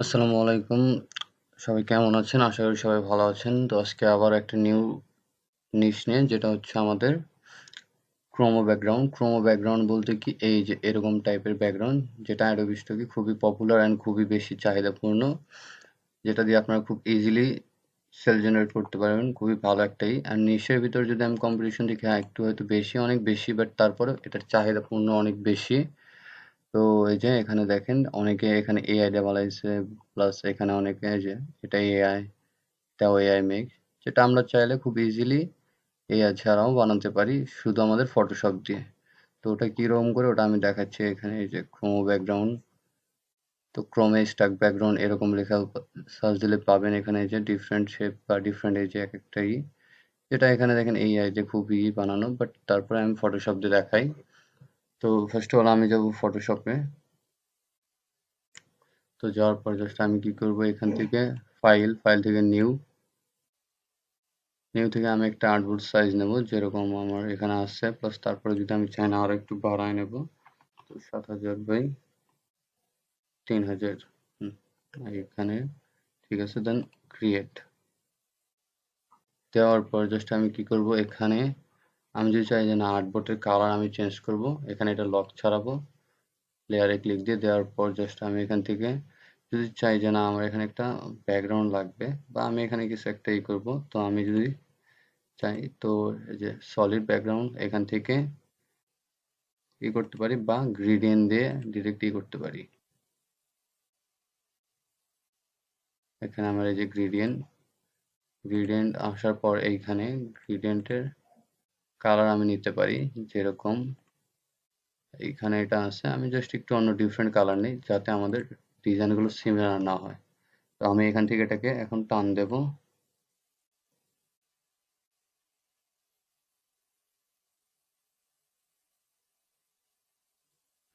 আসসালামু আলাইকুম। সবাই কেমন আছেন? আশা করি সবাই ভালো আছেন। তো আজকে আবার একটা নিউ নিশ নিয়ে, যেটা হচ্ছে আমাদের ক্রোমো ব্যাকগ্রাউন্ড ক্রোমো ব্যাকগ্রাউন্ড বলতে কি, এই যে এরকম টাইপের ব্যাকগ্রাউন্ড যেটা অ্যাডোবি স্টকে খুবই পপুলার অ্যান্ড খুবই বেশি চাহিদাপূর্ণ, যেটা দিয়ে আপনারা খুব ইজিলি সেল জেনারেট করতে পারবেন। খুবই ভালো একটাই। আর নিশের ভিতর যদি আমি কম্পিটিশন দেখি হ্যাঁ একটু হয়তো বেশি, অনেক বেশি বাট তারপরে এটার চাহিদাপূর্ণ অনেক বেশি। তো এই যে এখানে দেখেন, অনেকে এখানে এআই দিয়ে বানাইছে প্লাস এখানে অনেকে এই যে এটা এআই এটাও এআই মেক যেটা আমরা চাইলে খুব ইজিলি এআই ছাড়াও বানাতে পারি, শুধু আমাদের ফটোশপ দিয়ে। তো ওটা কীরকম করে, ওটা আমি দেখাচ্ছি এখানে, এই যে ক্রোমো ব্যাকগ্রাউন্ড তো ক্রোমে স্টাক ব্যাকগ্রাউন্ড এরকম লেখা সার্চ দিলে পাবেন এখানে যে ডিফারেন্ট শেপ বা ডিফারেন্ট এই যে এক একটা ই। যেটা এখানে দেখেন এআই যে খুবই বানানো বাট তারপরে আমি ফটোশপ দিয়ে দেখাই। তো ফার্স্ট অফ অল আমি যাব ফটোশপে তো যাওয়ার পর জাস্ট আমি কি করব এখান থেকে ফাইল ফাইল থেকে নিউ নিউ থেকে আমি একটা আর্টবোর্ড সাইজ নেব, যেরকম আমার এখানে আসছে। প্লাস তারপরে যদি আমি চাই না আরও একটু বাড়ায় নেব। তো সাত হাজার বাই তিন হাজার। এখানে। ঠিক আছে দেন ক্রিয়েট দেওয়ার পর জাস্ট আমি কি করব এখানে আমি যদি চাই যে না আর্টবোর্ডের কালার আমি চেঞ্জ করব, এখানে এটা লক ছাড়াবো লেয়ারে ক্লিক দিয়ে দেওয়ার পর জাস্ট আমি এখান থেকে যদি চাই যে না, আমার এখানে একটা ব্যাকগ্রাউন্ড লাগবে বা আমি এখানে কিছু একটা ই করব, তো আমি যদি চাই তো যে সলিড ব্যাকগ্রাউন্ড এখান থেকে ই করতে পারি বা গ্রিডিয়েন্ট দিয়ে ডিরেক্ট ই করতে পারি। এখানে আমার এই যে গ্রিডিয়েন্ট গ্রিডিয়েন্ট আসার পর এইখানে গ্রিডিয়েন্টের কালার আমি নিতে পারি, যেরকম এখানে এটা আছে। আমি জাস্ট একটু অন্য ডিফারেন্ট কালার নিই, যাতে আমাদের ডিজাইনগুলো সিমিলার না হয়। তো আমি এখান থেকে এটাকে এখন টান দেব।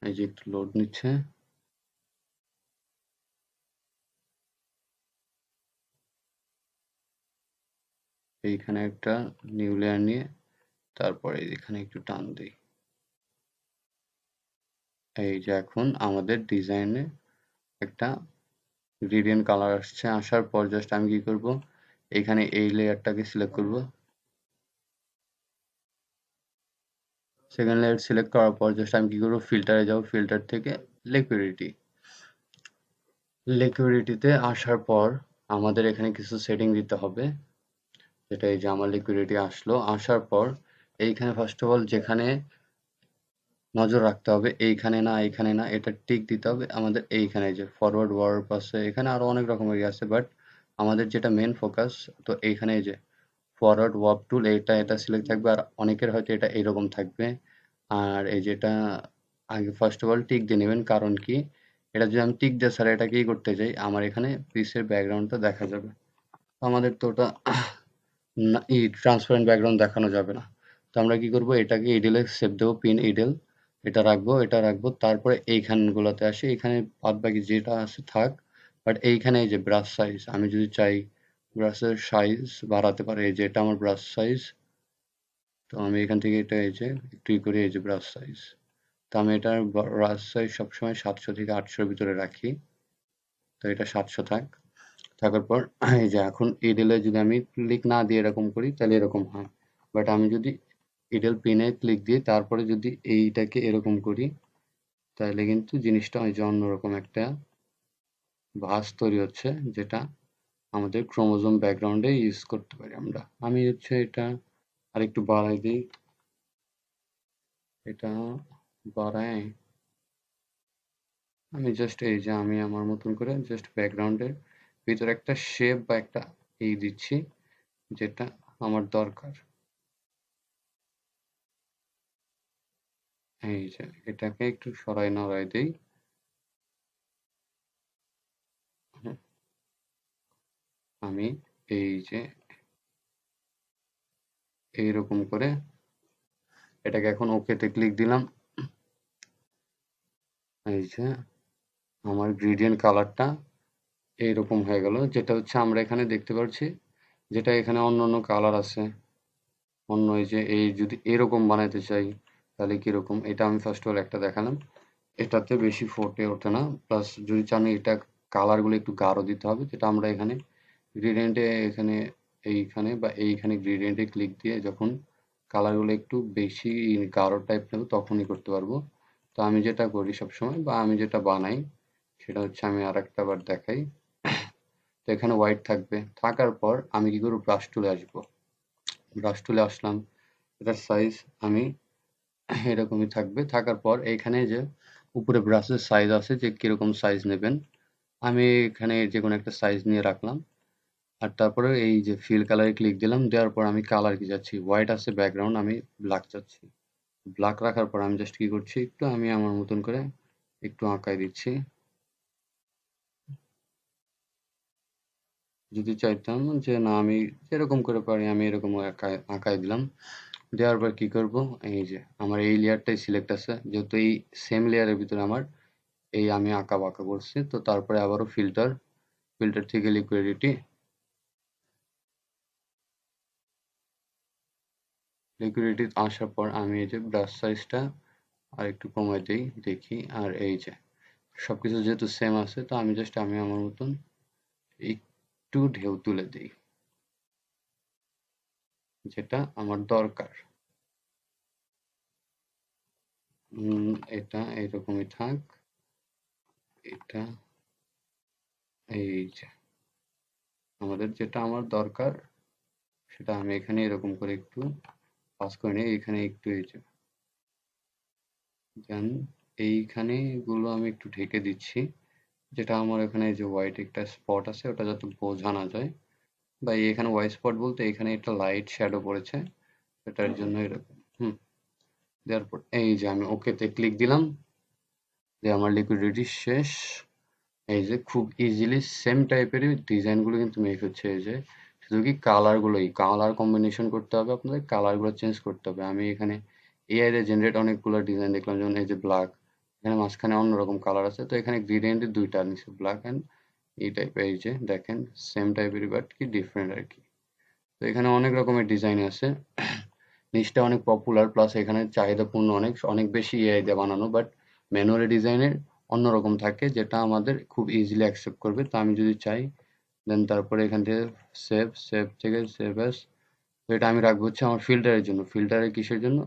এই যে একটু লোড নিচ্ছে। এইখানে একটা নিউ লেয়ার নিয়ে তারপরে এখানে একটু টান দিই। এই যে এখন আমাদের ডিজাইনে একটা গ্রেডিয়েন্ট কালার আসছে। আসার পর জাস্ট আমি কি করব? এখানে এই লেয়ারটাকে সিলেক্ট করব। সেকেন্ড লেয়ার সিলেক্ট করার পর জাস্ট আমি কি করব? ফিল্টারে যাব। ফিল্টার থেকে লিকুইডিটি লিকুইডিটিতে আসার পর আমাদের এখানে কিছু সেটিং দিতে হবে। যেটা এই যে আমার লিকুইডিটি আসলো। আসার পর এইখানে ফার্স্ট অফ অল যেখানে নজর রাখতে হবে, এইখানে না এইখানে না, এটা টিক দিতে হবে। আমাদের এইখানে যে ফরওয়ার্ড ওয়ার্ড পাশে এখানে আরও অনেক রকমের আছে বাট আমাদের যেটা মেন ফোকাস তো এইখানে যে ফরওয়ার্ড ওয়ার্প টুল এটা এটা সিলেক্ট থাকবে, আর অনেকের হয়তো এটা এইরকম থাকবে। আর এই যেটা আগে ফার্স্ট অফ অল টিক দিয়ে নেবেন, কারণ কি? এটা যদি আমি টিক দিয়ে স্যার এটা কি করতে চাই আমার এখানে পিসের ব্যাকগ্রাউন্ডটা দেখা যাবে। আমাদের তো ওটা ই ট্রান্সপারেন্ট ব্যাকগ্রাউন্ড দেখানো যাবে না। তো আমরা কি করব? এটাকে ইডেলে সেভ দেবো পিন ইডেল এটা রাখব এটা রাখব, তারপরে এইখানগুলোতে আসি এখানে বাদ বাকি যেটা আছে থাক বাট এইখানে এই যে ব্রাশ সাইজ আমি যদি চাই ব্রাশের সাইজ বাড়াতে পারি, এই যে এটা আমার ব্রাশ সাইজ তো আমি এখান থেকে এটা এই যে একটু করি এই যে ব্রাশ সাইজ তো আমি এটার ব্রাশ সাইজ সবসময় সাতশো থেকে আটশোর ভিতরে রাখি, তো এটা সাতশো থাক, থাকার পর এই যে এখন ইডেলে যদি আমি ক্লিক না দিয়ে এরকম করি, তাহলে এরকম হয় বাট আমি যদি ইডেল পিনে ক্লিক দিয়ে তারপরে যদি এইটাকে এরকম করি, তাহলে কিন্তু জিনিসটা ওই যে অন্যরকম একটা ভাস তৈরি হচ্ছে, যেটা আমাদের ক্রোমোজোম ব্যাকগ্রাউন্ডে ইউজ করতে পারি আমরা। আমি হচ্ছে এটা আর একটু বাড়াই দিই। এটা বাড়াই। আমি জাস্ট এই যে আমি আমার মতন করে জাস্ট ব্যাকগ্রাউন্ডের ভিতরে একটা শেপ বা একটা এই দিচ্ছি, যেটা আমার দরকার। এই যে, এটাকে একটু সরাই নড়াই দেই। আমি এই যে, এইরকম করে এটাকে এখন ওকেতে ক্লিক দিলাম। এই যে, আমার গ্রেডিয়েন্ট কালারটা এইরকম হয়ে গেল। যেটা হচ্ছে আমরা এখানে দেখতে পাচ্ছি যেটা এখানে অন্য অন্য কালার আছে। অন্য এই যে, এই যদি এরকম বানাইতে চাই তাহলে কীরকম? এটা আমি ফার্স্ট অল একটা দেখালাম। এটাতে বেশি ফোটে ওঠে না। প্লাস যদি চান এটা কালারগুলো একটু গাঢ় দিতে হবে, যেটা আমরা এখানে গ্রেডিয়েন্টে এখানে, এইখানে বা এইখানে গ্রেডিয়েন্টে ক্লিক দিয়ে যখন কালারগুলো একটু বেশি গাঢ় টাইপ নেব, তখনই করতে পারব। তো আমি যেটা করি সবসময়, বা আমি যেটা বানাই, সেটা হচ্ছে আমি আর একটা বার দেখাই। তো এখানে হোয়াইট থাকবে। থাকার পর আমি কি করব? ব্রাশ টুলে আসব। ব্রাশ টুলে আসলাম। এটার সাইজ আমি এরকমই থাকবে। থাকার পর এখানে যে উপরে ব্রাশের সাইজ আছে যে কীরকম সাইজ নেবেন, আমি এখানে যে কোনো একটা সাইজ নিয়ে রাখলাম। আর তারপরে এই যে ফিল কালারে ক্লিক দিলাম, দেওয়ার পর আমি কালার কি যাচ্ছি হোয়াইট আছে ব্যাকগ্রাউন্ড আমি ব্ল্যাক চাচ্ছি। ব্ল্যাক রাখার পর আমি জাস্ট কি করছি? একটু আমি আমার মতন করে একটু আঁকাই দিচ্ছি। যদি চাইতাম যে না আমি যেরকম করে পারি, আমি এরকম আঁকায় দিলাম। দেওয়ার পর কি করব? এই যে, আমার এই লেয়ারটাই সিলেক্ট আছে। যেহেতু এই সেম লেয়ারের ভিতরে আমার, এই আমি আঁকা বাঁকা করছি। তো তারপরে আবারও ফিল্টার ফিল্টার থেকে লিকুইডিটি লিকুইডিটি আসার পর আমি এই যে ব্রাশ সাইজটা আর একটু কমাই দিই, দেখি। আর এই যে, সবকিছু যেহেতু সেম আছে, তো আমি জাস্ট আমি আমার মতন একটু ঢেউ তুলে দিই। যেটা আমার দরকার। এটা এইরকমই থাক। এটা এই যে। আমাদের যেটা আমার দরকার, সেটা আমি এখানে এরকম করে একটু পাস করে নিই, এখানে একটু এই যে। দেন এইখানে গুলো আমি একটু ঢেকে দিচ্ছি। যেটা আমার এখানে যে হোয়াইট একটা স্পট আছে, ওটা যাতে বোঝা না যায়। বা এখানে হোয়াইট স্পট বলতে এখানে একটা লাইট শ্যাডো পড়েছে এটার জন্য এরকম হুম। দেওয়ার পর এই যে আমি ওকেতে ক্লিক দিলাম যে আমার লিকুইডিটি শেষ। এই যে খুব ইজিলি সেম টাইপেরই ডিজাইনগুলো কিন্তু মেক হচ্ছে এই যে শুধু কি কালারগুলোই কালার কম্বিনেশন করতে হবে আপনাদের কালারগুলো চেঞ্জ করতে হবে। আমি এখানে এআই তে জেনারেট অনেকগুলো ডিজাইন দেখলাম যেমন এই যে ব্ল্যাক এখানে মাঝখানে অন্যরকম কালার আছে তো এখানে গ্রেডিয়েন্টের দুইটা নিচে ব্ল্যাক অ্যান্ড এই টাইপের এই যে, দেখেন সেম টাইপেরই বাট কি ডিফারেন্ট আর কি। তো এখানে অনেক রকমের ডিজাইন আছে। নিচটা অনেক পপুলার প্লাস এখানে চাহিদাপূর্ণ অনেক অনেক বেশি এআই দিয়ে বানানো বাট ম্যানুয়ালি ডিজাইনের অন্যরকম থাকে, যেটা আমাদের খুব ইজিলি অ্যাকসেপ্ট করবে। তো আমি যদি চাই দেন তারপরে এখান থেকে সেভ সেভ থেকে সেভ অ্যাস তো এটা আমি রাখব হচ্ছে আমার ফিল্টারের জন্য। ফিল্টারের কিসের জন্য?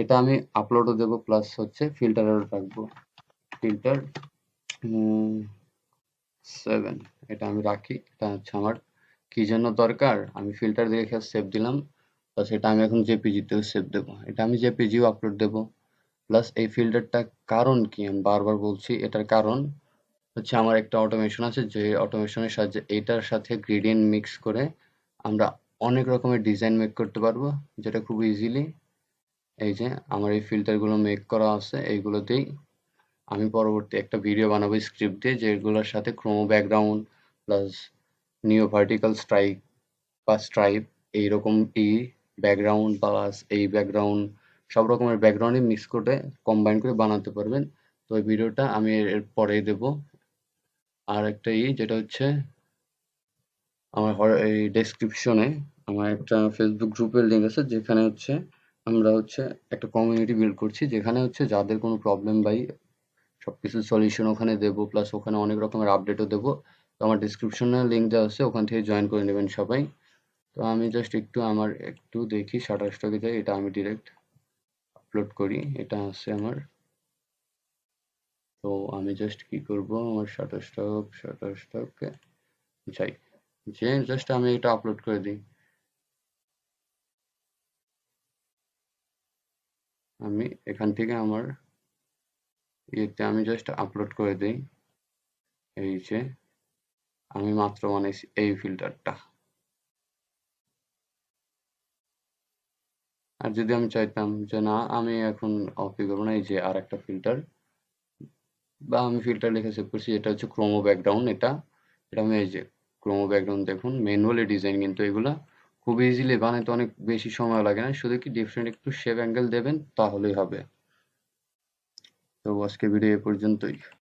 এটা আমি আপলোডও দেবো প্লাস হচ্ছে ফিল্টারও রাখব। ফিল্টার সেভেন এটা আমি রাখি, এটা হচ্ছে আমার। কি জন্য দরকার? আমি ফিল্টার দেখে সেভ দিলাম প্লাস এটা আমি এখন জেপিজিতেও সেভ দেবো। এটা আমি জেপিজিও আপলোড দেবো। প্লাস এই ফিল্টারটা কারণ কি? আমি বারবার বলছি, এটার কারণ হচ্ছে আমার একটা অটোমেশন আছে, যে অটোমেশনের সাহায্যে এটার সাথে গ্রেডিয়েন্ট মিক্স করে আমরা অনেক রকমের ডিজাইন মেক করতে পারব, যেটা খুব ইজিলি এই যে আমার এই ফিল্টারগুলো মেক করা আছে এইগুলোতেই আমি পরবর্তী একটা ভিডিও বানাবো স্ক্রিপ্ট দিয়ে যেগুলোর সাথে chromo background plus neo vertical strike বা স্ট্রাইপ এইরকম ই ব্যাকগ্রাউন্ড প্লাস এই ব্যাকগ্রাউন্ড সব রকমের ব্যাকগ্রাউন্ডে মিক্স করে কম্বাইন করে বানাতে পারবেন। তো ওই ভিডিওটা আমি এর পরে দেব। আর একটা ই যেটা হচ্ছে আমার এই ডেসক্রিপশনে আমার একটা ফেসবুক গ্রুপের লিঙ্ক আছে, যেখানে হচ্ছে আমরা হচ্ছে একটা কমিউনিটি বিল্ড করছি, যেখানে হচ্ছে যাদের কোনো প্রবলেম বাই সব কিছুর সলিউশন ওখানে দেবো প্লাস ওখানে অনেক রকমের আপডেটও দেবো। তো আমার ডিসক্রিপশনে লিঙ্ক দেওয়া আছে, ওখান থেকে জয়েন করে নেবেন সবাই। তো আমি জাস্ট একটু আমার, একটু দেখি স্টকে যাই এটা আমি ডিরেক্ট আপলোড করি, এটা আছে আমার। তো আমি জাস্ট কি করব, আমার শাটার স্টকে যাই। যে জাস্ট আমি এটা আপলোড করে দিই। আমি এখান থেকে আমার ইয়েতে আমি জাস্ট আপলোড করে দিই। এই যে, আমি মাত্র বানাইছি এই ফিল্টারটা আর যদি আমি চাইতাম যে না, আমি এখন অফি করব না, এই যে আর একটা ফিল্টার বা আমি ফিল্টার লিখে সেভ করছি, এটা হচ্ছে ক্রোমো ব্যাকগ্রাউন্ড এটা। এটা আমি এই যে ক্রোমো ব্যাকগ্রাউন্ড দেখুন ম্যানুয়ালি ডিজাইন কিন্তু এগুলা। খুব ইজিলি বানাইতে অনেক বেশি সময় লাগে না। শুধু কি ডিফারেন্ট একটু শেপ অ্যাঙ্গেল দেবেন, তাহলেই হবে। তো আজকে ভিডিও এ পর্যন্তই।